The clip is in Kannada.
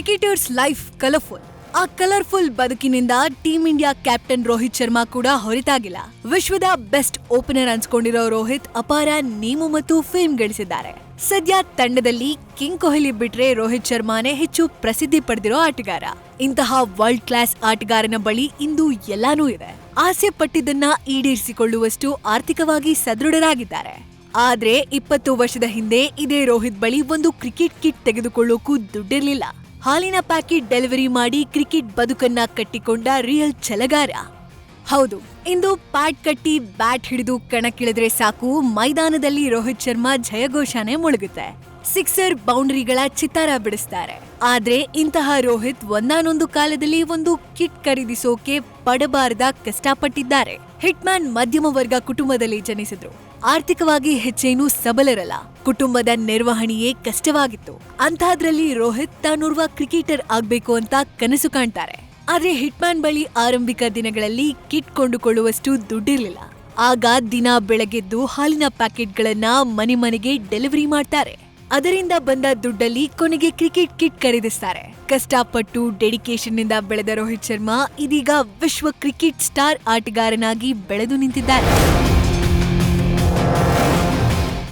Cricketers life colourful. ಆ colourful ಬದುಕಿನಿಂದ team India captain Rohit Sharma ಕೂಡ ಹೊರತಾಗಿಲ್ಲ. ವಿಶ್ವದ ಬೆಸ್ಟ್ ಓಪನರ್ ಅನ್ಸ್ಕೊಂಡಿರೋ ರೋಹಿತ್ ಅಪಾರ ನೇಮು ಮತ್ತು ಫೇಮ್ ಗಳಿಸಿದ್ದಾರೆ. ಸದ್ಯ ತಂಡದಲ್ಲಿ ಕಿಂಗ್ ಕೊಹ್ಲಿ ಬಿಟ್ರೆ ರೋಹಿತ್ ಶರ್ಮಾನೇ ಹೆಚ್ಚು ಪ್ರಸಿದ್ಧಿ ಪಡೆದಿರೋ ಆಟಗಾರ. ಇಂತಹ ವರ್ಲ್ಡ್ ಕ್ಲಾಸ್ ಆಟಗಾರನ ಬಳಿ ಇಂದು ಎಲ್ಲಾನೂ ಇದೆ. ಆಸೆ ಪಟ್ಟಿದ್ದನ್ನ ಈಡೇರಿಸಿಕೊಳ್ಳುವಷ್ಟು ಆರ್ಥಿಕವಾಗಿ ಸದೃಢರಾಗಿದ್ದಾರೆ. ಆದ್ರೆ ಇಪ್ಪತ್ತು ವರ್ಷದ ಹಿಂದೆ ಇದೇ ರೋಹಿತ್ ಬಳಿ ಒಂದು ಕ್ರಿಕೆಟ್ ಕಿಟ್ ತೆಗೆದುಕೊಳ್ಳೋಕು ದುಡ್ಡಿರ್ಲಿಲ್ಲ. ಹಾಲಿನ ಪ್ಯಾಕೆಟ್ ಡೆಲಿವರಿ ಮಾಡಿ ಕ್ರಿಕೆಟ್ ಬದುಕನ್ನ ಕಟ್ಟಿಕೊಂಡ ರಿಯಲ್ ಛಲಗಾರ. ಹೌದು, ಇಂದು ಪ್ಯಾಟ್ ಕಟ್ಟಿ ಬ್ಯಾಟ್ ಹಿಡಿದು ಕಣಕ್ಕಿಳಿದ್ರೆ ಸಾಕು, ಮೈದಾನದಲ್ಲಿ ರೋಹಿತ್ ಶರ್ಮಾ ಜಯಘೋಷಾನೆ ಮುಳುಗುತ್ತೆ. ಸಿಕ್ಸರ್ ಬೌಂಡರಿಗಳ ಚಿತ್ತಾರ ಬಿಡಿಸ್ತಾರೆ. ಆದ್ರೆ ಇಂತಹ ರೋಹಿತ್ ಒಂದಾನೊಂದು ಕಾಲದಲ್ಲಿ ಒಂದು ಕಿಟ್ ಖರೀದಿಸೋಕೆ ಪಡಬಾರದ ಕಷ್ಟಪಟ್ಟಿದ್ದಾರೆ. ಹಿಟ್ಮ್ಯಾನ್ ಮಧ್ಯಮ ವರ್ಗ ಕುಟುಂಬದಲ್ಲಿ ಜನಿಸಿದ್ರು. ಆರ್ಥಿಕವಾಗಿ ಹೆಚ್ಚೇನೂ ಸಬಲರಲ್ಲ. ಕುಟುಂಬದ ನಿರ್ವಹಣೆಯೇ ಕಷ್ಟವಾಗಿತ್ತು. ಅಂತಹದ್ರಲ್ಲಿ ರೋಹಿತ್ ತಾನೋರ್ವ ಕ್ರಿಕೆಟರ್ ಆಗ್ಬೇಕು ಅಂತ ಕನಸು ಕಾಣ್ತಾರೆ. ಆದ್ರೆ ಹಿಟ್ಮ್ಯಾನ್ ಬಳಿ ಆರಂಭಿಕ ದಿನಗಳಲ್ಲಿ ಕಿಟ್ ಕೊಂಡುಕೊಳ್ಳುವಷ್ಟು ದುಡ್ಡಿರ್ಲಿಲ್ಲ. ಆಗ ದಿನ ಬೆಳಗೆದ್ದು ಹಾಲಿನ ಪ್ಯಾಕೆಟ್ಗಳನ್ನ ಮನೆ ಮನೆಗೆ ಡೆಲಿವರಿ ಮಾಡ್ತಾರೆ. ಅದರಿಂದ ಬಂದ ದುಡ್ಡಲ್ಲಿ ಕೊನೆಗೆ ಕ್ರಿಕೆಟ್ ಕಿಟ್ ಖರೀದಿಸ್ತಾರೆ. ಕಷ್ಟಪಟ್ಟು ಡೆಡಿಕೇಶನ್ನಿಂದ ಬೆಳೆದ ರೋಹಿತ್ ಶರ್ಮಾ ಇದೀಗ ವಿಶ್ವ ಕ್ರಿಕೆಟ್ ಸ್ಟಾರ್ ಆಟಗಾರನಾಗಿ ಬೆಳೆದು ನಿಂತಿದ್ದಾರೆ.